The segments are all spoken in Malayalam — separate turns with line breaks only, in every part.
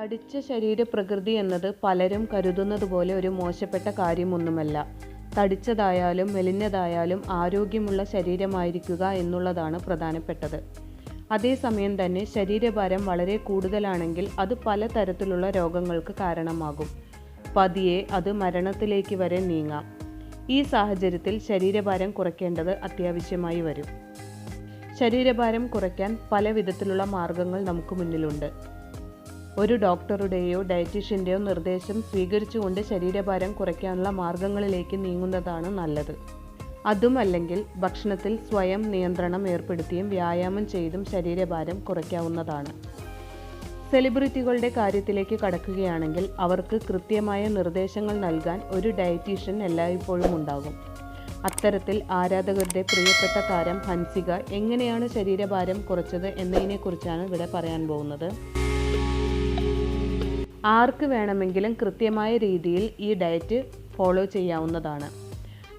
തടിച്ച ശരീരപ്രകൃതി എന്നത് പലരും കരുതുന്നത് പോലെ ഒരു മോശപ്പെട്ട കാര്യമൊന്നുമല്ല. തടിച്ചതായാലും മെലിഞ്ഞതായാലും ആരോഗ്യമുള്ള ശരീരമായിരിക്കുക എന്നുള്ളതാണ് പ്രധാനപ്പെട്ടത്. അതേസമയം തന്നെ ശരീരഭാരം വളരെ കൂടുതലാണെങ്കിൽ അത് പലതരത്തിലുള്ള രോഗങ്ങൾക്ക് കാരണമാകും. പതിയെ അത് മരണത്തിലേക്ക് വരെ നീങ്ങാം. ഈ സാഹചര്യത്തിൽ ശരീരഭാരം കുറയ്ക്കേണ്ടത് അത്യാവശ്യമായി വരും. ശരീരഭാരം കുറയ്ക്കാൻ പല വിധത്തിലുള്ള മാർഗങ്ങൾ നമുക്ക് മുന്നിലുണ്ട്. ഒരു ഡോക്ടറുടെയോ ഡയറ്റീഷ്യന്റെയോ നിർദ്ദേശം സ്വീകരിച്ചുകൊണ്ട് ശരീരഭാരം കുറയ്ക്കാനുള്ള മാർഗങ്ങളിലേക്ക് നീങ്ങുന്നതാണ് നല്ലത്. അതുമല്ലെങ്കിൽ ഭക്ഷണത്തിൽ സ്വയം നിയന്ത്രണം ഏർപ്പെടുത്തിയും വ്യായാമം ചെയ്തും ശരീരഭാരം കുറയ്ക്കാവുന്നതാണ്. സെലിബ്രിറ്റികളുടെ കാര്യത്തിലേക്ക് കടക്കുകയാണെങ്കിൽ അവർക്ക് കൃത്യമായ നിർദ്ദേശങ്ങൾ നൽകാൻ ഒരു ഡയറ്റീഷ്യൻ എല്ലായ്പ്പോഴും ഉണ്ടാകും. അത്തരത്തിൽ ആരാധകരുടെ പ്രിയപ്പെട്ട താരം ഹൻസിക എങ്ങനെയാണ് ശരീരഭാരം കുറച്ചത് എന്നതിനെക്കുറിച്ചാണ് ഇവിടെ പറയാൻ പോകുന്നത്. ആർക്ക് വേണമെങ്കിലും കൃത്യമായ രീതിയിൽ ഈ ഡയറ്റ് ഫോളോ ചെയ്യാവുന്നതാണ്.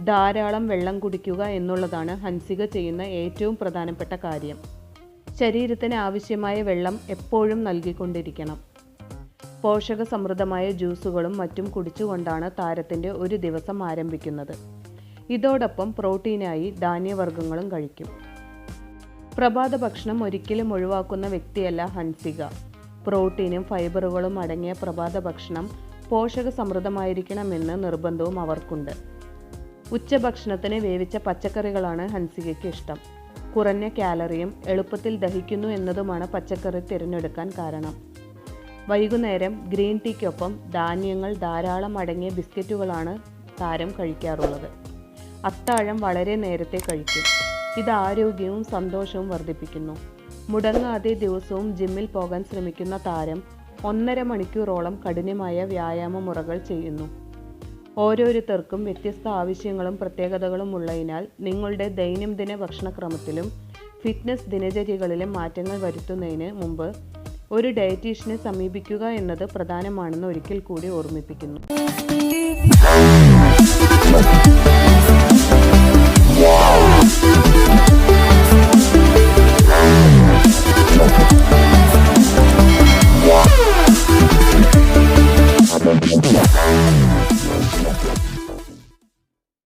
ധാരാളം വെള്ളം കുടിക്കുക എന്നുള്ളതാണ് ഹൻസിക ചെയ്യുന്ന ഏറ്റവും പ്രധാനപ്പെട്ട കാര്യം. ശരീരത്തിന് ആവശ്യമായ വെള്ളം എപ്പോഴും നൽകിക്കൊണ്ടിരിക്കണം. പോഷക സമൃദ്ധമായ ജ്യൂസുകളും മറ്റും കുടിച്ചുകൊണ്ടാണ് താരത്തിന്റെ ഒരു ദിവസം ആരംഭിക്കുന്നത്. ഇതോടൊപ്പം പ്രോട്ടീനായി ധാന്യവർഗങ്ങളും കഴിക്കും. പ്രഭാത ഭക്ഷണം ഒരിക്കലും ഒഴിവാക്കുന്ന വ്യക്തിയല്ല ഹൻസിക. പ്രോട്ടീനും ഫൈബറുകളും അടങ്ങിയ പ്രഭാത ഭക്ഷണം പോഷക സമൃദ്ധമായിരിക്കണമെന്ന് നിർബന്ധവും അവർക്കുണ്ട്. ഉച്ചഭക്ഷണത്തിന് വേവിച്ച പച്ചക്കറികളാണ് ഹൻസികയ്ക്ക് ഇഷ്ടം. കുറഞ്ഞ കാലറിയും എളുപ്പത്തിൽ ദഹിക്കുന്നു എന്നതുമാണ് പച്ചക്കറി തിരഞ്ഞെടുക്കാൻ കാരണം. വൈകുന്നേരം ഗ്രീൻ ടീക്കൊപ്പം ധാന്യങ്ങൾ ധാരാളം അടങ്ങിയ ബിസ്ക്കറ്റുകളാണ് താരം കഴിക്കാറുള്ളത്. അത്താഴം വളരെ നേരത്തെ കഴിക്കും. ഇത് ആരോഗ്യവും സന്തോഷവും വർദ്ധിപ്പിക്കുന്നു. മുടങ്ങാതെ ദിവസവും ജിമ്മിൽ പോകാൻ ശ്രമിക്കുന്ന താരം ഒന്നര മണിക്കൂറോളം കഠിനമായ വ്യായാമ മുറകൾ ചെയ്യുന്നു. ഓരോരുത്തർക്കും വ്യത്യസ്ത ആവശ്യങ്ങളും പ്രത്യേകതകളും ഉള്ളതിനാൽ നിങ്ങളുടെ ദൈനംദിന ഭക്ഷണക്രമത്തിലും ഫിറ്റ്നസ് ദിനചര്യകളിലും മാറ്റങ്ങൾ വരുത്തുന്നതിന് മുമ്പ് ഒരു ഡയറ്റീഷ്യനെ സമീപിക്കുക എന്നത് പ്രധാനമാണെന്ന് ഒരിക്കൽ കൂടി ഓർമ്മിപ്പിക്കുന്നു.